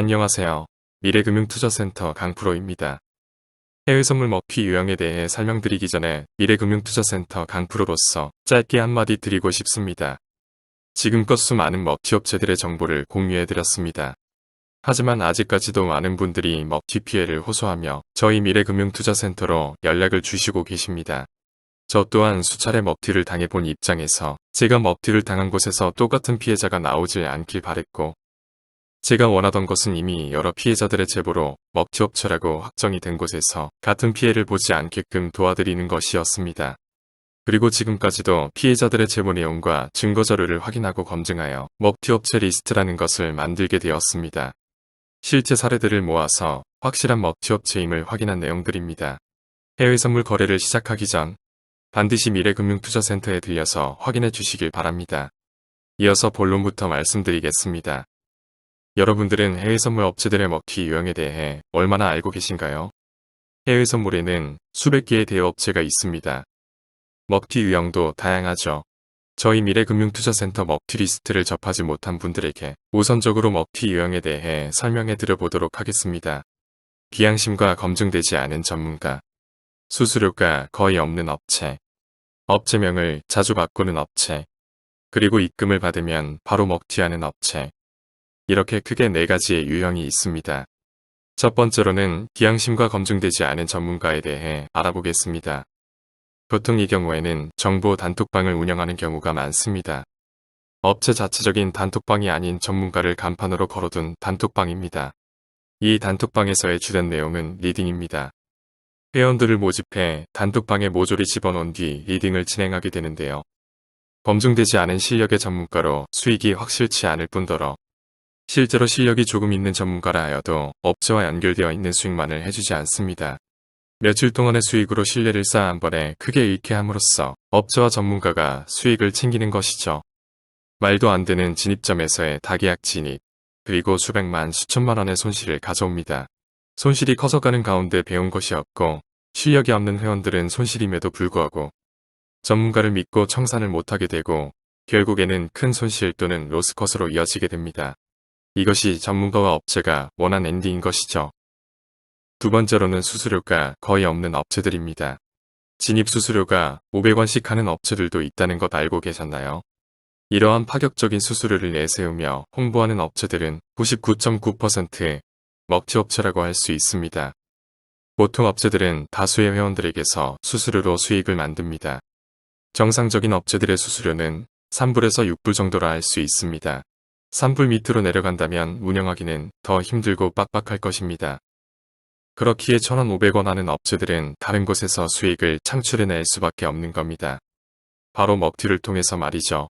안녕하세요. 미래금융투자센터 강프로입니다. 해외선물 먹튀 유형에 대해 설명드리기 전에 미래금융투자센터 강프로로서 짧게 한마디 드리고 싶습니다. 지금껏 수많은 먹튀 업체들의 정보를 공유해드렸습니다. 하지만 아직까지도 많은 분들이 먹튀 피해를 호소하며 저희 미래금융투자센터로 연락을 주시고 계십니다. 저 또한 수차례 먹튀를 당해본 입장에서 제가 먹튀를 당한 곳에서 똑같은 피해자가 나오질 않길 바랬고 제가 원하던 것은 이미 여러 피해자들의 제보로 먹튀업체라고 확정이 된 곳에서 같은 피해를 보지 않게끔 도와드리는 것이었습니다. 그리고 지금까지도 피해자들의 제보 내용과 증거 자료를 확인하고 검증하여 먹튀업체 리스트라는 것을 만들게 되었습니다. 실제 사례들을 모아서 확실한 먹튀업체임을 확인한 내용들입니다. 해외 선물 거래를 시작하기 전 반드시 미래금융투자센터에 들려서 확인해 주시길 바랍니다. 이어서 본론부터 말씀드리겠습니다. 여러분들은 해외 선물 업체들의 먹튀 유형에 대해 얼마나 알고 계신가요? 해외 선물에는 수백 개의 대여업체가 있습니다. 먹튀 유형도 다양하죠. 저희 미래금융투자센터 먹튀 리스트를 접하지 못한 분들에게 우선적으로 먹튀 유형에 대해 설명해 드려보도록 하겠습니다. 기양심과 검증되지 않은 전문가, 수수료가 거의 없는 업체, 업체명을 자주 바꾸는 업체, 그리고 입금을 받으면 바로 먹튀하는 업체, 이렇게 크게 네 가지의 유형이 있습니다. 첫 번째로는 기양심과 검증되지 않은 전문가에 대해 알아보겠습니다. 보통 이 경우에는 정보 단톡방을 운영하는 경우가 많습니다. 업체 자체적인 단톡방이 아닌 전문가를 간판으로 걸어둔 단톡방입니다. 이 단톡방에서의 주된 내용은 리딩입니다. 회원들을 모집해 단톡방에 모조리 집어넣은 뒤 리딩을 진행하게 되는데요. 검증되지 않은 실력의 전문가로 수익이 확실치 않을 뿐더러 실제로 실력이 조금 있는 전문가라 하여도 업체와 연결되어 있는 수익만을 해주지 않습니다. 며칠 동안의 수익으로 신뢰를 쌓아 한 번에 크게 잃게 함으로써 업체와 전문가가 수익을 챙기는 것이죠. 말도 안 되는 진입점에서의 다계약 진입, 그리고 수백만, 수천만 원의 손실을 가져옵니다. 손실이 커서가는 가운데 배운 것이 없고 실력이 없는 회원들은 손실임에도 불구하고 전문가를 믿고 청산을 못하게 되고 결국에는 큰 손실 또는 로스컷으로 이어지게 됩니다. 이것이 전문가와 업체가 원한 엔딩인 것이죠. 두 번째로는 수수료가 거의 없는 업체들입니다. 진입 수수료가 500원씩 하는 업체들도 있다는 것 알고 계셨나요? 이러한 파격적인 수수료를 내세우며 홍보하는 업체들은 99.9%의 먹튀업체라고 할 수 있습니다. 보통 업체들은 다수의 회원들에게서 수수료로 수익을 만듭니다. 정상적인 업체들의 수수료는 3불에서 6불 정도라 할 수 있습니다. 3불 밑으로 내려간다면 운영하기는 더 힘들고 빡빡할 것입니다. 그렇기에 1,500원 하는 업체들은 다른 곳에서 수익을 창출해낼 수밖에 없는 겁니다. 바로 먹튀를 통해서 말이죠.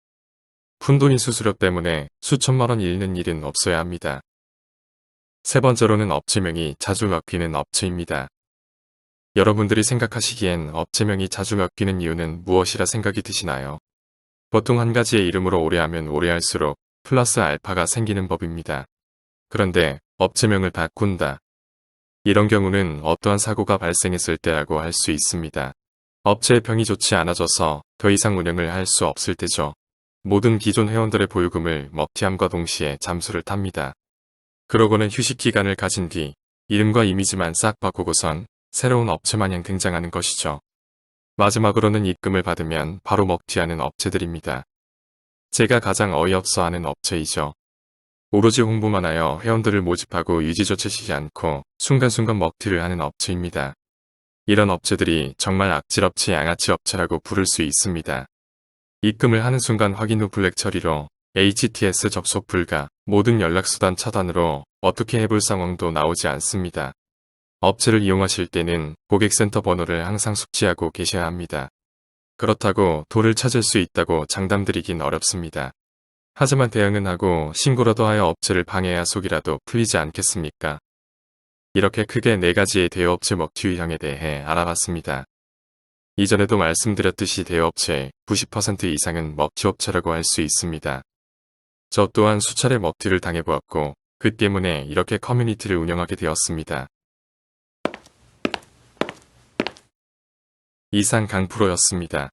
푼돈이 수수료 때문에 수천만 원 잃는 일은 없어야 합니다. 세 번째로는 업체명이 자주 바뀌는 업체입니다. 여러분들이 생각하시기엔 업체명이 자주 바뀌는 이유는 무엇이라 생각이 드시나요? 보통 한 가지의 이름으로 오래 하면 오래 할수록 플러스 알파가 생기는 법입니다. 그런데 업체명을 바꾼다. 이런 경우는 어떠한 사고가 발생했을 때라고 할 수 있습니다. 업체의 평이 좋지 않아져서 더 이상 운영을 할 수 없을 때죠. 모든 기존 회원들의 보유금을 먹튀함과 동시에 잠수를 탑니다. 그러고는 휴식 기간을 가진 뒤 이름과 이미지만 싹 바꾸고선 새로운 업체 마냥 등장하는 것이죠. 마지막으로는 입금을 받으면 바로 먹튀하는 업체들입니다. 제가 가장 어이없어 하는 업체이죠. 오로지 홍보만 하여 회원들을 모집하고 유지조치시지 않고 순간순간 먹튀를 하는 업체입니다. 이런 업체들이 정말 악질업체 양아치 업체라고 부를 수 있습니다. 입금을 하는 순간 확인 후 블랙 처리로 HTS 접속 불가, 모든 연락수단 차단으로 어떻게 해볼 상황도 나오지 않습니다. 업체를 이용하실 때는 고객센터 번호를 항상 숙지하고 계셔야 합니다. 그렇다고 돌을 찾을 수 있다고 장담드리긴 어렵습니다. 하지만 대응은 하고 신고라도 하여 업체를 방해해야 속이라도 풀리지 않겠습니까? 이렇게 크게 네 가지의 대여업체 먹튀 유형에 대해 알아봤습니다. 이전에도 말씀드렸듯이 대여업체의 90% 이상은 먹튀업체라고 할 수 있습니다. 저 또한 수차례 먹튀를 당해보았고 그 때문에 이렇게 커뮤니티를 운영하게 되었습니다. 이상 강프로였습니다.